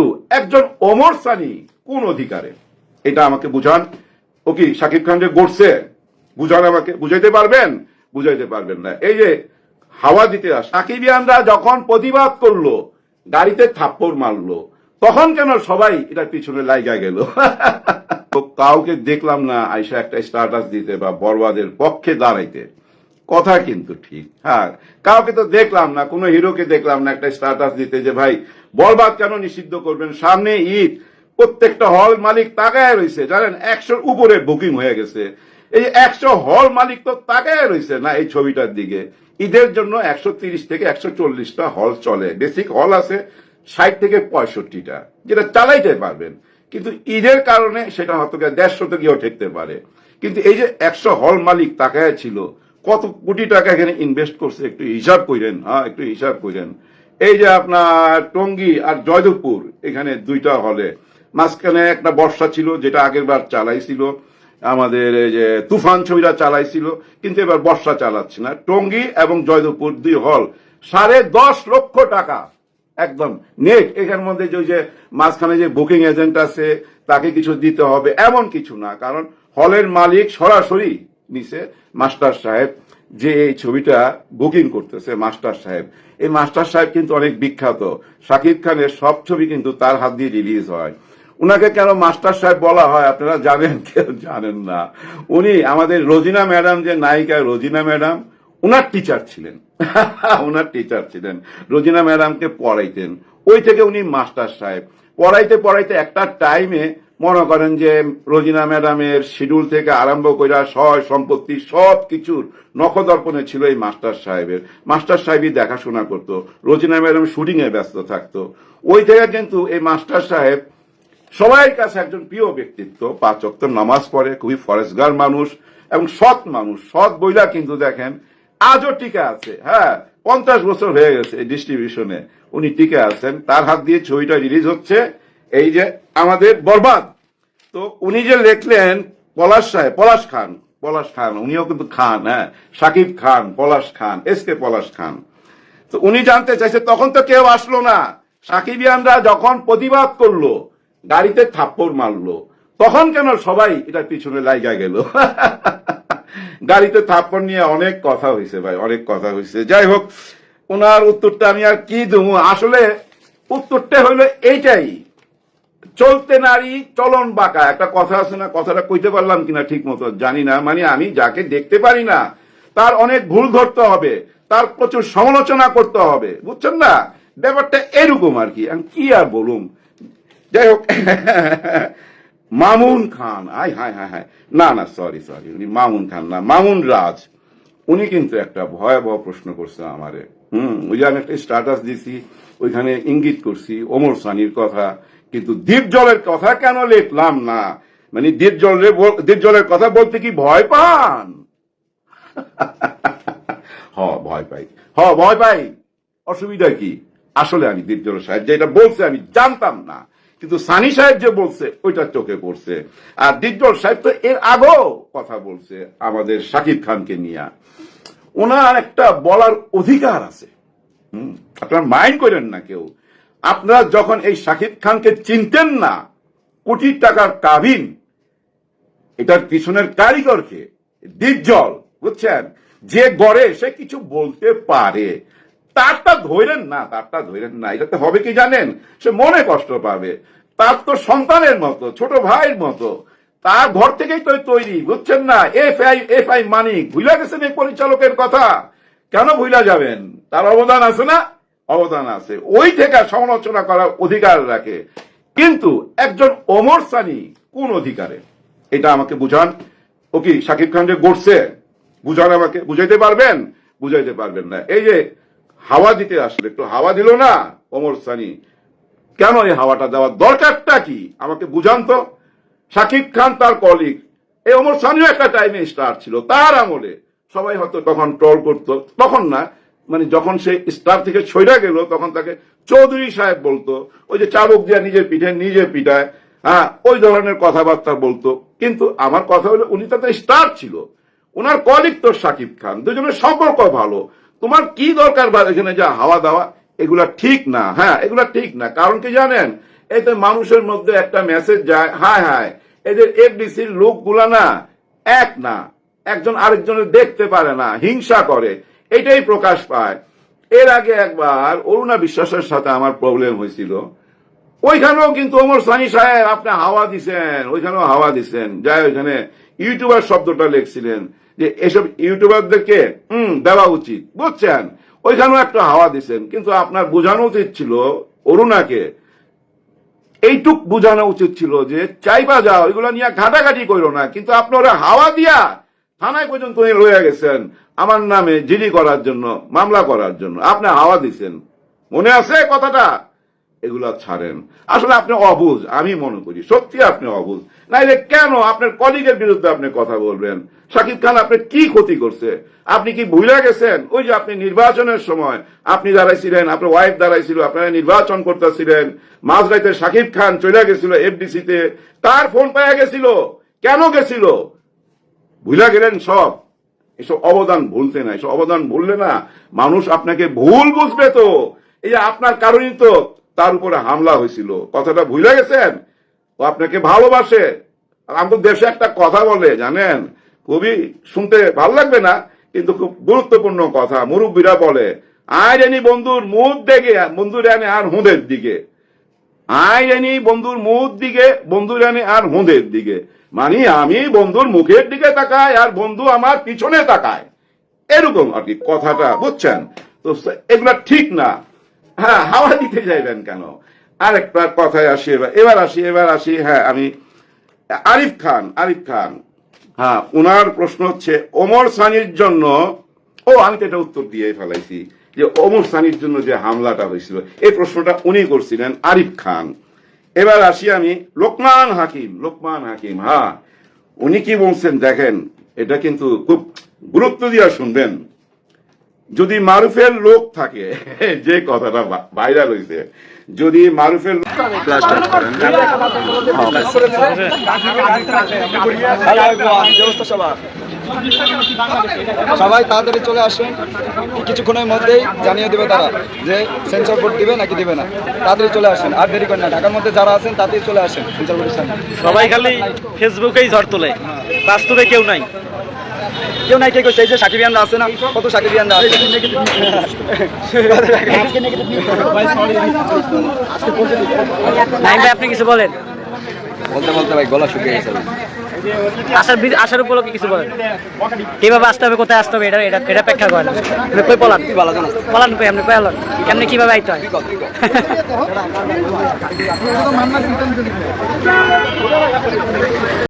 কিন্তু একজন ওমর সানি কোন অধিকারে? এটা আমাকে বুঝান। ও কি শাকিব খান যে গড়ছে? বুঝান আমাকে। বুঝাইতে পারবেন? বুঝাইতে পারবেন না। এই যে হাওয়া দিতে আস সাকিবিয়ানরা যখন প্রতিবাদ করল, গাড়িতে থাপ্পড় মারলো, তখন কেন সবাই এটার পিছনে লাইগা গেল। তো কাউকে দেখলাম না আইসা একটা স্ট্যাটাস দিতে বা বরবাদের পক্ষে দাঁড়াইতে। কথা কিন্তু ঠিক। হ্যাঁ কাউকে তো দেখলাম না, কোনো হিরোকে দেখলাম না, একটা স্ট্যাটাস দিতে যে, ভাই বরবাদ কেন নিষিদ্ধ করবেন? সামনে ঈদ। প্রত্যেকটা হল মালিক তাকায় রয়েছে জানেন, একশোর উপরে বুকিং হয়ে গেছে। এই একশো হল মালিক তো তাকায় রয়েছে না এই ছবিটার দিকে। ঈদের জন্য একশো তিরিশ থেকে একশো চল্লিশটা হল চলে। বেসিক হল আছে ষাট থেকে পঁয়ষট্টিটা, যেটা চালাইতে পারবেন। কিন্তু ঈদের কারণে সেটা হয়তো দেড়শো গিয়েও ঠেকতে পারে। কিন্তু এই যে একশো হল মালিক তাকায় ছিল, কত কোটি টাকা এখানে ইনভেস্ট করছে, একটু হিসাব করেন হ্যাঁ একটু হিসাব করেন। এই যে আপনার টঙ্গী আর জয়দেবপুর, এখানে দুইটা হলে। মাঝখানে একটা বর্ষা ছিল, যেটা আগের বার চালাইছিল। আমাদের এই যে তুফান ছবিটা চালাইছিল, কিন্তু এবার বর্ষা চালাচ্ছে না। টঙ্গী এবং জয়দেবপুর দুই হল। সাড়ে দশ লক্ষ টাকা, একদম নেট। এখানের মধ্যে যে ওই যে মাঝখানে যে বুকিং এজেন্ট আছে, তাকে কিছু দিতে হবে, এমন কিছু না। কারণ হলের মালিক সরাসরি নিছে মাস্টার সাহেব। যে এই ছবিটা বুকিং করতেছে মাস্টার সাহেব। এই মাস্টার সাহেব কিন্তু অনেক বিখ্যাত। শাকিব খানের সব ছবি কিন্তু তার হাত দিয়ে রিলিজ হয়। উনাকে কেন মাস্টার সাহেব বলা হয় আপনারা জানেন কেউ জানেন না। উনি আমাদের রোজিনা ম্যাডাম, যে নায়িকা রোজিনা ম্যাডাম, উনার টিচার ছিলেন। উনার টিচার ছিলেন। রোজিনা ম্যাডামকে পড়াইতেন। ওই থেকে উনি মাস্টার সাহেব। পড়াইতে পড়াইতে একটা টাইমে মনে করেন যে রোজিনা ম্যাডামের শিডিউল থেকে আরম্ভ করে সয় সম্পত্তি সব কিছুর নখদর্পণে ছিল এই মাস্টার সাহেবের। মাস্টার সাহেবই দেখাশোনা করতো, রোজিনা ম্যাডাম শুটিং এ ব্যস্ত থাকতো। ওই জায়গায় কিন্তু এই মাস্টার সাহেব সবাই কাছে একজন প্রিয় ব্যক্তিত্ব, পাঁচ অক্ত নামাজ পড়ে, খুবই ফরেস্টগার মানুষ এবং সৎ মানুষ। সৎ বইলা কিন্তু দেখেন, আজও টিকে আছে হ্যাঁ পঞ্চাশ বছর হয়ে গেছে ডিস্ট্রিবিউশনে উনি টিকে আছেন, তার হাত দিয়ে ছবিটা রিলিজ হচ্ছে। এই যে আমাদের বরবাদ। তো উনি যে লিখলেন পলাশ সাহেব, পলাশ খান পলাশ খান, উনিও কিন্তু খান হ্যাঁ সাকিব খান, পলাশ খান, এস কে পলাশ খান। তো উনি জানতে চাইছে, তখন তো কেউ আসলো না। সাকিবিয়ানরা যখন প্রতিবাদ করল, গাড়িতে থাপ্পড় মারলো, তখন কেন সবাই এটা পিছনে লাইগা গেল? গাড়িতে থাপ্পড় নিয়ে অনেক কথা হয়েছে ভাই, অনেক কথা হয়েছে যাই হোক ওনার উত্তরটা আমি আর কি দেবো? আসলে উত্তরটা হইল এইটাই চলতে নারী, চলন বাঁকা। একটা কথা আছে না, কথাটা কইতে পারলাম কিনা ঠিক মতো জানি না। মানে আমি যাকে দেখতে পারি না, তার অনেক ভুল ধরতে হবে, তার প্রচুর সমালোচনা করতে হবে, বুঝছেন না? ব্যাপারটা এরকম আর কি। আমি কি আর বলুম? যাই হোক, মামুন খান। আয়, হায় হায় হায়। না না সরি সরি উনি মামুন খান না, মামুন রাজ। উনি কিন্তু একটা ভয়াবহ প্রশ্ন করছে আমারে। হুম, ওই যে আমি একটা স্ট্যাটাস দিছি, ওইখানে ইঙ্গিত করছি, ওমর সানির কথা। কিন্তু দ্বীপ জলের কথা কেন লিখলাম না? মানে দ্বীপ জলের দ্বীপ জলের কথা বলতে কি ভয় পান? হ ভয় পাই। হ ভয় পাই। অসুবিধা কি? আসলে আমি দীপজল সাহেব, যেটা বলছে আমি জানতাম না। কিন্তু সানি সাহেব যে বলছে, ওইটা চোখে পড়ছে। আর দীপজল সাহেব তো এর আগেও কথা বলছে আমাদের শাকিব খানকে নিয়ে। ওনার একটা বলার অধিকার আছে। আপনার মাইন্ড করেন না কেউ। আপনারা যখন এই শাকিব খানকে চিনতেন না, কোটি টাকার কাবিন, এটার পিছনের কারিগরকে দ্বীপজল বুঝছেন? যে গড়ে সে কিছু বলতে পারে। তারটা ধরেন না, তারটা ধরেন না। এটাতে হবে কি জানেন? সে মনে কষ্ট পাবে। তার তো সন্তানের মতো, ছোট ভাইয়ের মতো। তার ঘর থেকেই তো তৈরি, বুঝছেন না? এফ আই এফ আই মানিক ভুলা গেছেন এই পরিচালকের কথা। কেন ভুলা যাবেন? তার অবদান আছে না? অবদান আছে। ওই থেকে সমালোচনা করার অধিকার রাখে। কিন্তু একজন ওমর সানি কোন অধিকারে? এটা আমাকে বুঝান। ও কি শাকিব খান যে গড়ছে? বুঝান আমাকে। বুঝাইতে পারবেন? বুঝাইতে পারবেন না। এই যে হাওয়া দিতে আসলে, একটু হাওয়া দিল না ওমর সানি। কেন এই হাওয়াটা দেওয়ার দরকারটা কি? আমাকে বুঝান তো। শাকিব খান তার কলিগ এই ওমর সানিও একটা টাইমে স্টার ছিল। তার আমলে সবাই হয়তো তখন ট্রল করতো। তখন না মানে যখন সে স্টার থেকে ছইরা গেল, তখন তাকে চৌধুরী সাহেব বলতো, ওই যে চাবুক দিয়া নিজের পিঠে নিজে পিঠায় হ্যাঁ ওই ধরনের কথাবার্তা বলতো। কিন্তু আমার কথা হলো, উনি তো স্টার ছিল। ওনার কলিগ তো শাকিব খান, দুজনের সম্পর্ক ভালো। তোমার কি দরকার বা এখানে যা হাওয়া দেওয়া, এগুলা ঠিক না হ্যাঁ এগুলা ঠিক না। কারণ কি জানেন, এতে মানুষের মধ্যে একটা মেসেজ যায় হায় হায় এদের এফডিসির লোকগুলা না, এক না, একজন আরেকজনের দেখতে পারে না, হিংসা করে। এটাই প্রকাশ পায়। এর আগে একবার অরুণা বিশ্বাসের সাথে আমার প্রবলেম হয়েছিল। ওইখানেও কিন্তু ওমর সানি সাহেব, আপনি হাওয়া দিছেন, ওইখানেও হাওয়া দিছেন। যাই ওইখানে ইউটিউবার শব্দটা লিখছিলেন যে, এসব ইউটিউবারদেরকে হুম, দেওয়া উচিত। বুঝছেন? ওইখানেও একটা হাওয়া দিছেন। কিন্তু আপনার বোঝানো উচিত ছিল অরুণাকে। এইটুক বোঝানো উচিত ছিল যে, চাইবা যাও, এগুলো নিয়ে ঘাটাঘাটি করো না। কিন্তু আপনারা হাওয়া দিয়া থানায় পর্যন্ত লয়ে গেছেন। আমার নামে জিডি করার জন্য, মামলা করার জন্য। আপনি হাওয়া দিছেন। মনে আছে কথাটা? এগুলা ছাড়েন। আসলে আপনি অবুজ, আমি মনে করি। সত্যি আপনি অবুঝ নাইলে কেন আপনার কলিগের বিরুদ্ধে আপনি কথা বলবেন? শাকিব খান, আপনি কি ক্ষতি করছে? আপনি কি ভুলে গেছেন? ওই যে আপনি নির্বাচনের সময় আপনি দাঁড়াইছিলেন, আপনার ওয়াইফ দাঁড়াইছিল, আপনারা নির্বাচন করতেছিলেন। মাঝরাইতে শাকিব খান চলে গেছিল এফডিসিতে তার ফোন পাওয়া গেছিল। কেন গেছিল? ভুলে গেলেন সব। এসব অবদান ভুলতে না, এসব অবদান ভুললে না মানুষ আপনাকে ভুল বুঝবে তো। এই আপনার কারণেই তো তার উপরে হামলা হয়েছিল। কথাটা ভুলে গেছেন? ও আপনাকে ভালোবাসে। আমাদের দেশে একটা কথা বলে, জানেন? খুবই শুনতে ভালো লাগবে না, কিন্তু খুব গুরুত্বপূর্ণ কথা। মুরব্বীরা বলে, আয় জানি বন্ধুর মুখ দেখে বন্ধু জানে আর হুঁদের দিকে। আয় জানি বন্ধুর মুখ দিকে, বন্ধু জানি আর হুঁদের দিকে। মানে আমি বন্ধুর মুখের দিকে তাকাই আর বন্ধু আমার পিছনে তাকায়। এরকম আর কি কথাটা, বুঝছেন? তো এগুলা ঠিক না। হ্যাঁ হাওয়া দিতে যাইবেন কেন? আরেকটা কথায় আসি এবার এবার আসি এবার আসি। হ্যাঁ আমি আরিফ খান আরিফ খান। হ্যাঁ ওনার প্রশ্ন হচ্ছে, ওমর সানির জন্য ও, আমি তো এটা উত্তর দিয়ে ফেলাইছি। যে ওমর সানির জন্য যে হামলাটা হয়েছিল এই প্রশ্নটা উনি করছিলেন আরিফ খান। এবার আসি আমি লোকমান হাকিম লোকমান হাকিম হ্যাঁ উনি কি বলছেন দেখেন এটা কিন্তু খুব গুরুত্ব দিয়ে শুনবেন। যদি মারুফের লোক থাকে যে কথাটা ভাইরাল হয়েছে যদি মারুফের সবাই তাড়াতাড়ি চলে আসুন। কিছুক্ষণের মধ্যেই জানিয়ে দেবে তারা যে সেন্সর বোর্ড দিবে নাকি দিবে না। তাড়াতাড়ি চলে আসেন আর দেরি করেন না। ঢাকার মধ্যে যারা আছেন তাড়াতাড়ি চলে আসেন সেন্সর বোর্ডের সামনে। সবাই খালি ফেসবুকেই ঝড় তোলে। বাস্তবে কেউ নাই। কেউ নাই কে কইছে? এই যে সাকিবিয়ানরা আছে না? কত সাকিবিয়ানরা আছে? নাইম ভাই আপনি কিছু বলেন। বলতে বলতে ভাই গলা শুকিয়ে গেছে। আসার আসার উপলক্ষে কিছু বলেন। কীভাবে আসতে হবে, কোথায় আসতে হবে, এটা এটা এটা প্রেক্ষা করেন। আপনি কই পলান? পলান কই? আপনি আলোন কেমনি কীভাবে আইতে হয়।